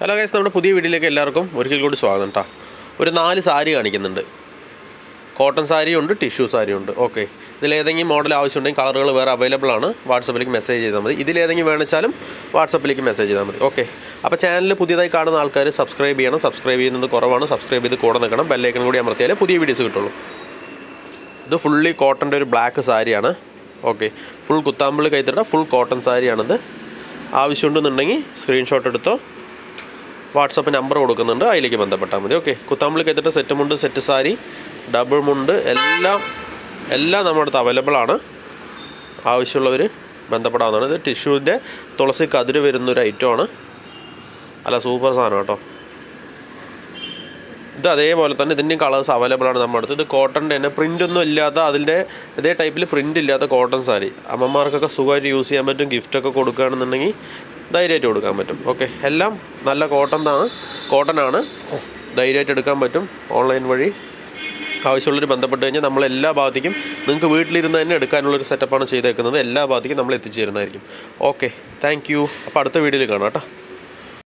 Hello guys നമ്മുടെ പുതിയ വീഡിയോയിലേക്ക് എല്ലാവർക്കും ഒരിക്കൽ കൂടി സ്വാഗതം കേട്ടോ ഒരു നാല് സാരി കാണിക്കുന്നുണ്ട്. കോട്ടൺ സാരി ഉണ്ട് ടിഷ്യൂ സാരി ഉണ്ട് ഓക്കെ. ഇതിലേതെങ്കിലും മോഡൽ ആവശ്യമുണ്ടെങ്കിൽ കളറുകൾ വേറെ അവൈലബിൾ ആണ്. വാട്സപ്പിലേക്ക് മെസ്സേജ് ചെയ്താൽ മതി. ഇതിലേതെങ്കിലും വേണിച്ചാലും വാട്സപ്പിലേക്ക് മെസ്സേജ് ചെയ്താൽ മതി. ഓക്കെ. അപ്പോൾ ചാനൽ പുതിയതായി കാണുന്ന ആൾക്കാർ സബ്സ്ക്രൈബ് ചെയ്യണം. സബ്സ്ക്രൈബ് ചെയ്യുന്നത് കുറവാണ്. സബ്സ്ക്രൈബ് ചെയ്ത് കൂടെ നിൽക്കണം. ബെല്ലൈക്കൺ കൂടി അമർത്തിയാലേ പുതിയ വീഡിയോസ് കിട്ടുള്ളൂ. ഇത് ഫുള്ളി കോട്ടന്റെ ഒരു ബ്ലാക്ക് സാരിയാണ്. ഓക്കെ. ഫുൾ കുത്താമ്പിളി കൈത്തിട്ട ഫുൾ കോട്ടൺ സാരിയാണിത്. ആവശ്യമുണ്ടെന്നുണ്ടെങ്കിൽ സ്ക്രീൻഷോട്ട് എടുത്തോ. വാട്സപ്പ് നമ്പർ കൊടുക്കുന്നുണ്ട്. അതിലേക്ക് ബന്ധപ്പെട്ടാൽ മതി. ഓക്കെ. കുത്താമ്പിളി കൈത്തിട്ട് സെറ്റ് മുണ്ട് സെറ്റ് സാരി ഡബിൾ മുണ്ട് എല്ലാം എല്ലാം നമ്മുടെ അടുത്ത് അവൈലബിൾ ആണ്. ആവശ്യമുള്ളവർ ബന്ധപ്പെടാവുന്നതാണ്. ഇത് ടിഷ്യൂവിന്റെ തുളസി കതിര് വരുന്നൊരു ഐറ്റമാണ് അല്ല സൂപ്പർ സാധനം കേട്ടോ. ഇത് അതേപോലെ തന്നെ ഇതിന്റെയും കളേഴ്സ് അവൈലബിൾ ആണ് നമ്മുടെ അടുത്ത്. ഇത് കോട്ടന്റെ തന്നെ. പ്രിന്റ് ഒന്നും ഇല്ലാത്ത അതിന്റെ ഇതേ ടൈപ്പിൽ പ്രിന്റ് ഇല്ലാത്ത കോട്ടൺ സാരി. അമ്മമാർക്കൊക്കെ സുഖമായിട്ട് യൂസ് ചെയ്യാൻ പറ്റും ഗിഫ്റ്റൊക്കെ കൊടുക്കുകയാണെന്നുണ്ടെങ്കിൽ ധൈര്യമായിട്ട് കൊടുക്കാൻ പറ്റും. ഓക്കെ എല്ലാം നല്ല കോട്ടൺ ആണ് കോട്ടൺ ആണ്. ധൈര്യമായിട്ട് എടുക്കാൻ പറ്റും. ഓൺലൈൻ വഴി ആവശ്യമുള്ളവർ ബന്ധപ്പെട്ട് കഴിഞ്ഞാൽ നമ്മൾ എല്ലാ ഭാഗത്തേക്കും നിങ്ങൾക്ക് വീട്ടിലിരുന്ന് തന്നെ എടുക്കാനുള്ളൊരു സെറ്റപ്പാണ് ചെയ്തേക്കുന്നത്. എല്ലാ ഭാഗത്തേക്കും നമ്മൾ എത്തിച്ചു തരുന്നതായിരിക്കും ഓക്കെ താങ്ക് യു അപ്പോൾ അടുത്ത വീഡിയോയിൽ കാണാം കേട്ടോ.